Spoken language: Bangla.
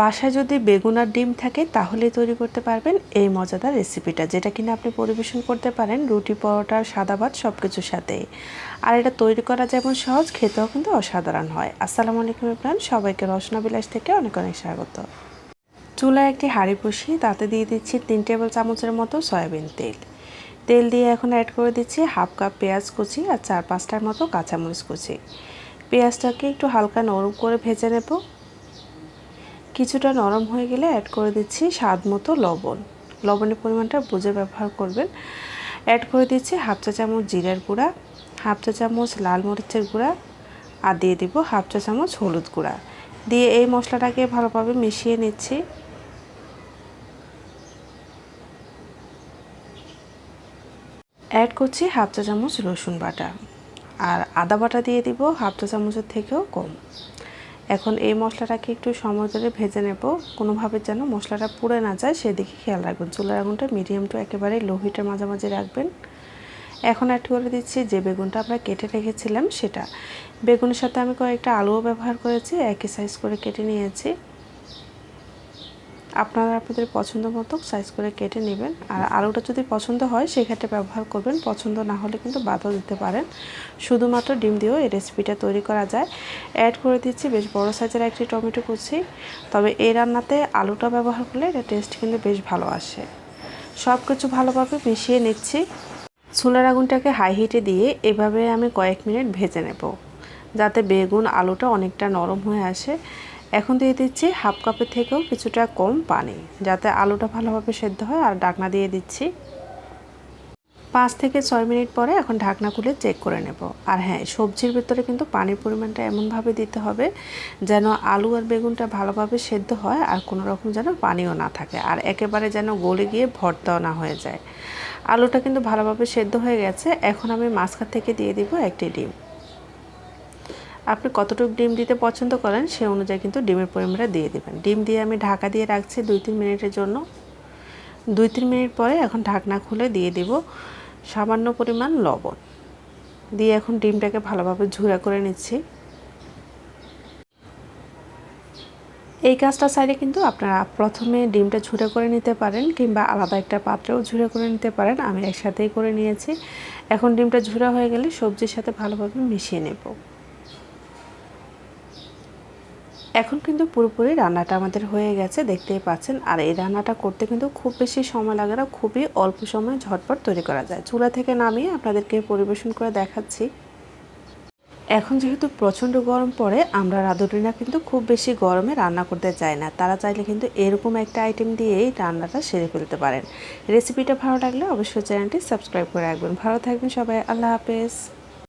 বাসায় যদি বেগুন আর ডিম থাকে, তাহলেই তৈরি করতে পারবেন এই মজাদার রেসিপিটা যেটা কিনা আপনি পরিবেশন করতে পারেন, রুটি, পরোটা, সাদা ভাত সব কিছুর সাথেই। আর এটা তৈরি করা যেমন সহজ, খেতেও কিন্তু অসাধারণ হয়। আসসালামু আলাইকুম ইমরান, সবাইকে রসনা বিলাস থেকে অনেক অনেক স্বাগত। চুলায় একটি হাঁড়ি বসিয়ে তাতে দিয়ে দিচ্ছি তিন টেবিল চামচের মতো সয়াবিন তেল। তেল দিয়ে এখন অ্যাড করে দিচ্ছি হাফ কাপ পেঁয়াজ কুচি আর চার পাঁচটার মতো কাঁচামরিচ কুচি। পেঁয়াজটাকে একটু হালকা নরম করে ভেজে নেব। কিছুটা নরম হয়ে গেলে অ্যাড করে দিচ্ছি স্বাদ মতো লবণ। লবণের পরিমাণটা বুঝে ব্যবহার করবেন। অ্যাড করে দিচ্ছি হাফ চা চামচ জিরার গুঁড়া, হাফ চা চামচ লাল মরিচের গুঁড়া আর দিয়ে দেবো হাফ চা চামচ হলুদ গুঁড়া। দিয়ে এই মশলাটাকে ভালোভাবে মিশিয়ে নিচ্ছি। অ্যাড করছি হাফ চা চামচ রসুন বাটা। আর আদা বাটা দিয়ে দিব হাফ চা চামচের থেকেও কম। এখন এই মশলাটাকে একটু সময় ধরে ভেজে নেব। কোনোভাবে যেন মশলাটা পুড়ে না যায়, সেদিকে খেয়াল রাখবেন। চুলার আগুনটা মিডিয়াম টু একেবারে লো হিটের মাঝামাঝি রাখবেন। এখন অ্যাড করে দিচ্ছি, যে বেগুনটা আমরা কেটে রেখেছিলাম সেটা। বেগুনের সাথে আমি কয়েকটা আলুও ব্যবহার করেছি, একই সাইজ করে কেটে নিয়েছি। আপনারা আপনাদের পছন্দ মতো সাইজ করে কেটে নেবেন। আর আলুটা যদি পছন্দ হয়, সেক্ষেত্রে ব্যবহার করবেন। পছন্দ না হলে কিন্তু বাদও দিতে পারেন। শুধুমাত্র ডিম দিয়েও এই রেসিপিটা তৈরি করা যায়। অ্যাড করে দিচ্ছি বেশ বড় সাইজের একটি টমেটো কুচি। তবে এই রান্নাতে আলুটা ব্যবহার করলে এটা টেস্ট কিন্তু বেশ ভালো আসে। সব কিছু ভালোভাবে মিশিয়ে নিচ্ছি। চুলার আগুনটাকে হাই হিটে দিয়ে এভাবে আমি কয়েক মিনিট ভেজে নেব। যাতে বেগুন, আলুটা অনেকটা নরম হয়ে আসে। এখন দিয়ে দিচ্ছি হাফ কাপের থেকেও কিছুটা কম পানি, যাতে আলুটা ভালোভাবে সেদ্ধ হয়। আর ডাকনা দিয়ে দিচ্ছি। পাঁচ থেকে ছয় মিনিট পরে এখন ঢাকনা খুলে চেক করে নেব। আর হ্যাঁ সবজির ভিতরে কিন্তু পানির পরিমাণটা এমনভাবে দিতে হবে যেন আলু আর বেগুনটা ভালোভাবে সেদ্ধ হয় আর কোনো রকম যেন পানিও না থাকে আর একেবারে যেন গলে গিয়ে ভর্তাও না হয়ে যায়। আলুটা কিন্তু ভালোভাবে সেদ্ধ হয়ে গেছে। এখন আমি মাঝখান থেকে দিয়ে দিব একটি ডিম। আপনি কতটুকু ডিম দিতে পছন্দ করেন সে অনুযায়ী কিন্তু ডিমের পরিমাণটা দিয়ে দেবেন। ডিম দিয়ে আমি ঢাকা দিয়ে রাখছি দুই তিন মিনিটের জন্য। দুই তিন মিনিট পরে এখন ঢাকনা খুলে দিয়ে দিব সামান্য পরিমাণ লবণ। দিয়ে এখন ডিমটাকে ভালোভাবে ঝুরা করে নিচ্ছি। এই কাজটা সাইডে কিন্তু আপনারা প্রথমে ডিমটা ঝুরে করে নিতে পারেন কিংবা আলাদা একটা পাত্রেও ঝুরে করে নিতে পারেন। আমি একসাথেই করে নিয়েছি। এখন ডিমটা ঝুরা হয়ে গেলে সবজির সাথে ভালোভাবে মিশিয়ে নেব। এখন কিন্তু পুরোপুরি রান্নাটা আমাদের হয়ে গেছে, দেখতেই পাচ্ছেন। আর এই রান্নাটা করতে কিন্তু খুব বেশি সময় লাগে না, খুবই অল্প সময় ঝটপট তৈরি করা যায়। চুলা থেকে নামিয়ে আপনাদেরকে পরিবেশন করে দেখাচ্ছি। এখন যেহেতু প্রচণ্ড গরম পড়ে, আমরা রাঁধুনিরা কিন্তু খুব বেশি গরমে রান্না করতে চাই না। তারা চাইলে কিন্তু এরকম একটা আইটেম দিয়েই রান্নাটা সেরে ফেলতে পারেন। রেসিপিটা ভালো লাগলে অবশ্যই চ্যানেলটি সাবস্ক্রাইব করে রাখবেন। ভালো থাকবেন সবাই, আল্লাহ হাফেজ।